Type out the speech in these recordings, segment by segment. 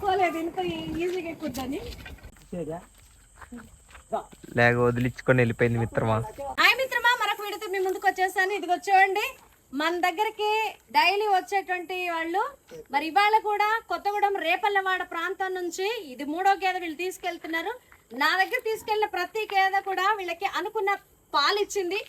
అనుకోలేదు ఈజీగా ఎక్కుద్దని లేక వదిలించుకొని వెళ్ళిపోయింది మిత్రమా? హాయ్ మిత్రమా మరొక వీడియోతో మీ ముందుకు వచ్చేసాను. ఇదిగో చూడండి మన దగ్గరికి డైలీ వచ్చేటువంటి వాళ్ళు. మరి ఇవాళ కూడా కొత్తగూడెం రేపల్లవాడ ప్రాంతం నుంచి ఇది మూడో గేదె వీళ్ళు తీసుకెళ్తున్నారు. నా దగ్గర తీసుకెళ్ళిన ప్రతి గేదె కూడా వీళ్ళకి అనుకున్న పాలు ఇచ్చింది.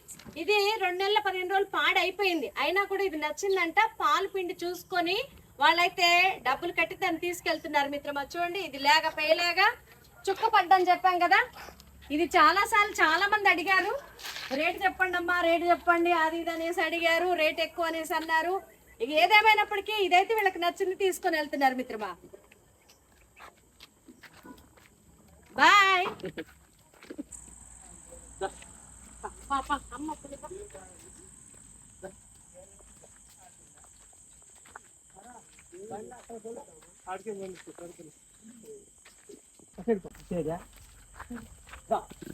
ఇది రెండు నెలల పదిహేను రోజులు పాడైపోయింది. అయినా కూడా ఇది నచ్చిందంట. పాలు పిండి చూసుకొని వాళ్ళైతే డబ్బులు కట్టి దాన్ని తీసుకెళ్తున్నారు మిత్రమా. చూడండి ఇది లేక పేలేగా. చుక్క పడ్డని చెప్పాం కదా. ఇది చాలా సార్లు చాలా మంది అడిగారు. రేటు చెప్పండి అమ్మా రేటు చెప్పండి అది ఇది అనేసి అడిగారు. రేట్ ఎక్కువ అనేసి అన్నారు. ఇక ఏదేమైనప్పటికీ ఇదైతే వీళ్ళకి నచ్చింది తీసుకొని వెళ్తున్నారు మిత్రమా. బాయ్.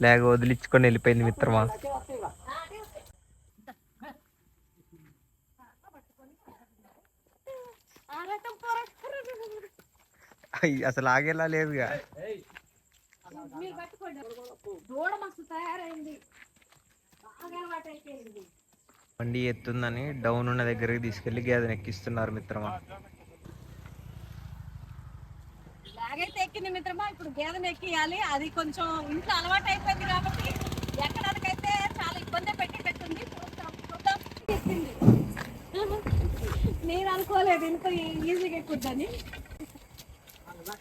లేక వదిలించుకొని వెళ్ళిపోయింది మిత్రమా? అసలు ఆగేలా లేదుగా. బండి ఎత్తుందని డౌన్ ఉన్న దగ్గరికి తీసుకెళ్ళి గేదెని ఎక్కిస్తున్నారు మిత్రమా. లాగైతే ఎక్కింది మిత్రమా? ఇప్పుడు గేదెను ఎక్కియాలి. అది కొంచెం ఇంట్లో అలవాటు అయిపోయింది కాబట్టి ఎక్కడానికైతే చాలా ఇబ్బంది చూద్దాం చూద్దాం. ఎక్కింది. నేను అనుకోలేదు ఇంత ఈజీగా ఎక్కుద్దని.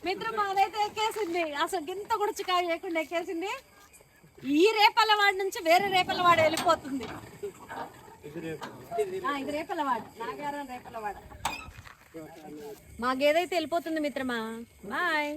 మిత్రమా అదైతే ఎక్కేసింది. అసలు ఇంత కూడా చికాకు చేయకుండా ఎక్కేసింది. ఈ రేపల్లవాడి నుంచి వేరే రేపల్లవాడు వెళ్ళిపోతుంది. ఇది రేపల్లవాడు. నాగారం రేపల్లవాడ. మా గేదైతే వెళ్ళిపోతుంది మిత్రమా? బాయ్